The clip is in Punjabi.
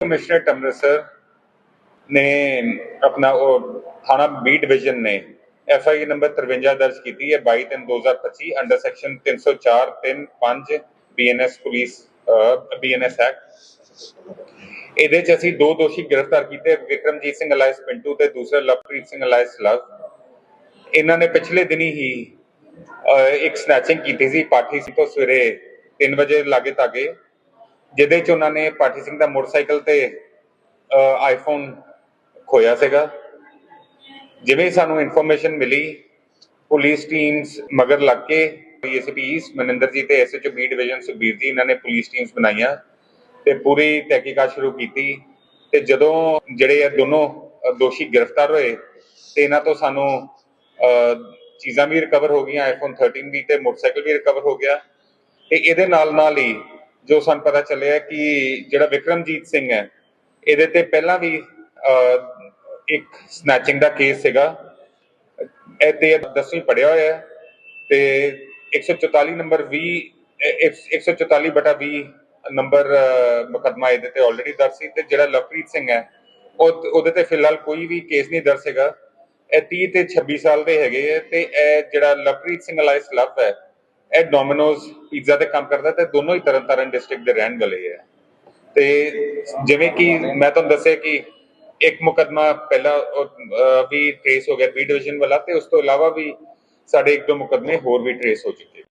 ਕਮਿਸ਼ਨਰ ਅੰਮ੍ਰਿਤਸਰ ਨੇ ਆਪਣਾ ਉਹ ਥਾਣਾ ਬੀ ਡਿਵੀਜ਼ਨ ਨੇ ਐਫ ਆਈ ਨੰਬਰ 53 ਦਰਜ ਕੀਤੀ ਹੈ 22 ਤਿੰਨ 2025 under section 304 3 5 BNS police BNS act. ਇਹਦੇ ਚ ਅਸੀਂ ਦੋ ਦੋਸ਼ੀ ਗ੍ਰਿਫਤਾਰ ਕੀਤੇ, ਵਿਕਰਮਜੀਤ ਸਿੰਘ ਅਲਾਇਸ ਪਿੰਟੂ ਤੇ ਦੂਸਰਾ ਲਵਪ੍ਰੀਤ ਸਿੰਘ ਅਲਾਇਸ ਲਵ। ਇਹਨਾਂ ਨੇ ਪਿਛਲੇ ਦਿਨੀ ਹੀ ਇੱਕ ਸਨੈਚਿੰਗ ਕੀਤੀ ਸੀ, ਪਾਠੀ ਸਿੰਘ ਤੋਂ ਸਵੇਰੇ 3 ਵਜੇ ਲਾਗੇ ਤਾਗੇ ਜਿਹਦੇ ਚ ਉਹਨਾਂ ਨੇ ਪਾਠੀ ਸਿੰਘ ਦਾ ਮੋਟਰਸਾਈਕਲ ਤੇ ਆਈਫੋਨ ਖੋਇਆ ਸੀਗਾ। ਜਿਵੇਂ ਸਾਨੂੰ ਇਨਫੋਰਮੇਸ਼ਨ ਮਿਲੀ, ਪੁਲਿਸ ਟੀਮਸ ਮਗਰ ਲੱਗ ਕੇ ਡੀਐਸਪੀ ਈਸਟ ਮਨਿੰਦਰ ਜੀ ਤੇ ਐਸਐਚਓ ਬੀ ਡਿਵੀਜ਼ਨ ਸੁਖਬੀਰ ਜੀ, ਇਹਨਾਂ ਨੇ ਪੁਲਿਸ ਟੀਮਸ ਬਣਾਈਆਂ ਤੇ ਪੂਰੀ ਤਹਿਕੀਕਾਤ ਸ਼ੁਰੂ ਕੀਤੀ ਤੇ ਜਦੋਂ ਜਿਹੜੇ ਇਹ ਦੋਨੋਂ ਦੋਸ਼ੀ ਗ੍ਰਿਫਤਾਰ ਹੋਏ ਤੇ ਇਹਨਾਂ ਤੋਂ ਸਾਨੂੰ ਚੀਜ਼ਾਂ ਵੀ ਰਿਕਵਰ ਹੋ ਗਈਆਂ ਆਈਫੋਨ 13 ਵੀ ਤੇ ਮੋਟਰਸਾਈਕਲ ਵੀ ਰਿਕਵਰ ਹੋ ਗਿਆ ਤੇ ਇਹਦੇ ਨਾਲ ਨਾਲ ਹੀ ਜੋ ਸਾਨੂੰ ਪਤਾ ਚੱਲਿਆ ਕਿ ਜਿਹੜਾ ਵਿਕਰਮਜੀਤ ਸਿੰਘ ਹੈ ਇਹਦੇ ਤੇ ਪਹਿਲਾਂ ਵੀ ਅ, ਇੱਕ ਸਨੈਚਿੰਗ ਦਾ ਕੇਸ ਸੀਗਾ। ਇਹ ਤੇ 10ਵੀਂ ਪੜਿਆ ਹੋਇਆ ਹੈ ਤੇ 144 ਨੰਬਰ 20 144 ਬਟਾ 20 ਨੰਬਰ ਅ, ਮੁਕੱਦਮਾ ਇਹਦੇ ਤੇ ਆਲਰੇਡੀ ਦਰਜ ਸੀ ਤੇ ਜਿਹੜਾ ਲਵਪ੍ਰੀਤ ਸਿੰਘ ਹੈ ਉਹ ਉਹਦੇ ਤੇ ਫਿਲਹਾਲ ਕੋਈ ਵੀ ਕੇਸ ਨਹੀਂ ਦਰਜ ਹੈਗਾ ਇਹ 30 ਤੇ 26 ਸਾਲ ਦੇ ਹੈਗੇ ਹੈ ਤੇ ਇਹ ਜਿਹੜਾ ਲਵਪ੍ਰੀਤ ਸਿੰਘ ਅਲਾਈਸ ਲਵ ਹੈ ਇਹ ਡੋਮਿਨੋਜ਼ ਪੀਜ਼ਾ ਤੇ ਕੰਮ ਕਰਦਾ ਤੇ ਦੋਨੋਂ ਹੀ ਤਰਨਤਾਰਨ ਡਿਸਟ੍ਰਿਕਟ ਦੇ ਰਹਿਣ ਵਾਲੇ ਹੈ ਤੇ ਜਿਵੇਂ ਕਿ ਮੈਂ ਤੁਹਾਨੂੰ ਦੱਸਿਆ ਕਿ ਇੱਕ ਮੁਕਦਮਾ ਪਹਿਲਾਂ ਵੀ ਟ੍ਰੇਸ ਹੋ ਗਿਆ ਬੀ ਡਿਵੀਜ਼ਨ ਵਾਲਾ ਤੇ ਉਸ ਤੋਂ ਇਲਾਵਾ ਵੀ ਸਾਡੇ ਇੱਕ ਦੋ ਮੁਕਦਮੇ ਹੋਰ ਵੀ ਟ੍ਰੇਸ ਹੋ ਚੁੱਕੇ।